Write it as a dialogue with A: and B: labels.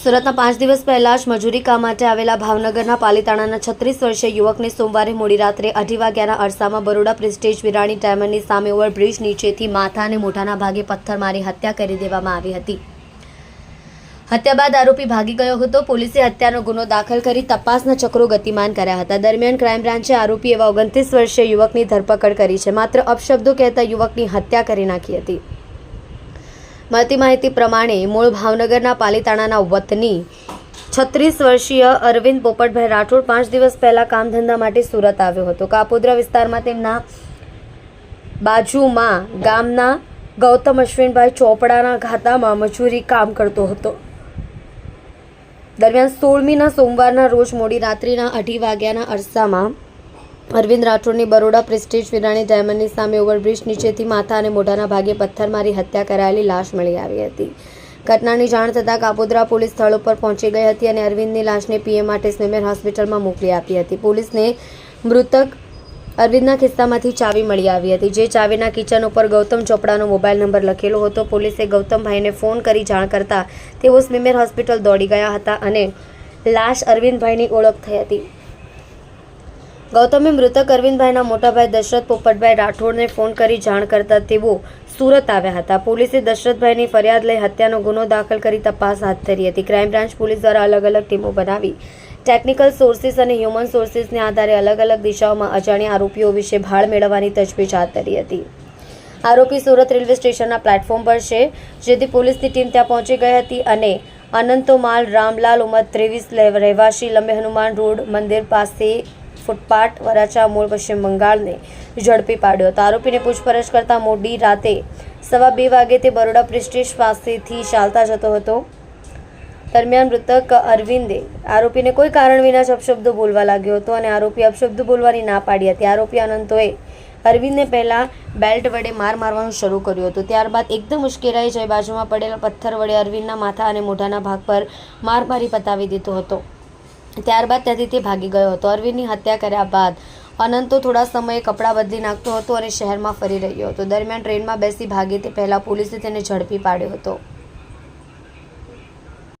A: સુરતના પાંચ દિવસ પહેલા જ મજૂરી કામ માટે આવેલા ભાવનગરના પાલીતાણાના છત્રીસ વર્ષીય યુવકને સોમવારે મોડી રાત્રે અઢી વાગ્યાના અરસામાં બરોડા પ્રિસ્ટેજ વિરાણી ડાયમંડની સામે ઓવરબ્રિજ નીચેથી માથા અને મોઢાના ભાગે પથ્થર મારી હત્યા કરી દેવામાં આવી હતી. હત્યા બાદ આરોપી ભાગી ગયો હતો. પોલીસે હત્યાનો ગુનો દાખલ કરી તપાસના ચક્રો ગતિમાન કર્યા હતા. દરમિયાન ક્રાઇમ બ્રાન્ચે આરોપી એવા ઓગણત્રીસ વર્ષીય યુવકની ધરપકડ કરી છે. માત્ર અપશબ્દો કહેતા યુવકની હત્યા કરી નાખી હતી. મળતી માહિતી પ્રમાણે મૂળ ભાવનગરના પાલીતાણાના વતની છત્રીસ વર્ષીય અરવિંદ પોપટભાઈ રાઠોડ પાંચ દિવસ પહેલા કામ ધંધા માટે સુરત આવ્યો હતો. કાપોદ્રા વિસ્તારમાં તેમના બાજુમાં ગામના ગૌતમ અશ્વિનભાઈ ચોપડાના ખાતામાં મજૂરી કામ કરતો હતો. દરમિયાન સોળમીના સોમવારના રોજ મોડી રાત્રિના અઢી વાગ્યાના અરસામાં અરવિંદ રાઠોડની બરોડા પ્રેસ્ટીજ વિરાણી ડાયમંડની સામે ઓવરબ્રિજ નીચેથી માથા અને મોઢાના ભાગે પથ્થર મારી હત્યા કરાયેલી લાશ મળી આવી હતી. ઘટનાની જાણ થતાં કાપોદ્રા પોલીસ સ્થળ ઉપર પહોંચી ગઈ હતી અને અરવિંદની લાશને પીએમ માટે સ્વિમેર હોસ્પિટલમાં મોકલી આપી હતી. પોલીસને મૃતક અરવિંદના ખિસ્સામાંથી ચાવી મળી આવી હતી. જે ચાવીના કિચન ઉપર ગૌતમ ચોપડાનો મોબાઈલ નંબર લખેલો હતો. પોલીસે ગૌતમભાઈને ફોન કરી જાણ કરતા તેઓ સ્વિમેર હોસ્પિટલ દોડી ગયા હતા અને લાશ અરવિંદભાઈની ઓળખ થઈ હતી. ગૌતમે મૃતક અરવિંદભાઈના મોટાભાઈ દશરથ પોપટભાઈ રાઠોડને ફોન કરી જાણ કરતા તેઓ સુરત આવ્યા હતા. પોલીસે દશરથભાઈની ફરિયાદ લઈ હત્યાનો ગુનો દાખલ કરી તપાસ હાથ ધરી હતી. ક્રાઇમ બ્રાન્ચ પોલીસ દ્વારા અલગ અલગ ટીમો બનાવી ટેકનિકલ સોર્સિસ અને હ્યુમન સોર્સિસને આધારે અલગ અલગ દિશાઓમાં અજાણ્યા આરોપીઓ વિશે ભાળ મેળવવાની તજવીજ હાથ ધરી હતી. આરોપી સુરત રેલવે સ્ટેશનના પ્લેટફોર્મ પર છે, જેથી પોલીસની ટીમ ત્યાં પહોંચી ગઈ હતી અને અનંતોમાલ રામલાલ ઉમર ત્રેવીસ રહેવાસી લંબે હનુમાન રોડ મંદિર પાસે ફૂટપાથ, વરાછા, મૂળ પશ્ચિમ બંગાળને ઝડપી પાડ્યો હતો. આરોપીને પૂછપરછ કરતા મોડી રાતે સવા બે વાગે તે બરોડા પ્રેસ્ટીજ પાસેથી ચાલતા જતો હતો. દરમિયાન મૃતક અરવિંદે આરોપીને કોઈ કારણ વિના જ અપશબ્દો બોલવા લાગ્યો હતો અને આરોપી અપશબ્દો બોલવાની ના પાડી હતી. આરોપી અનંતોએ અરવિંદને પહેલાં બેલ્ટ વડે માર મારવાનું શરૂ કર્યું હતું. ત્યારબાદ એકદમ ઉશ્કેરાઈ જઈ બાજુમાં પડેલા પથ્થર વડે અરવિંદના માથા અને મોઢાના ભાગ પર માર મારી પતાવી દીધો હતો. ત્યારબાદ ત્યાંથી તે ભાગી ગયો હતો. અરવિંદની હત્યા કર્યા બાદ અનંતો થોડા સમયે કપડાં બદલી નાખતો હતો અને શહેરમાં ફરી રહ્યો હતો. દરમિયાન ટ્રેનમાં બેસી ભાગે તે પહેલાં પોલીસે તેને ઝડપી પાડ્યો હતો.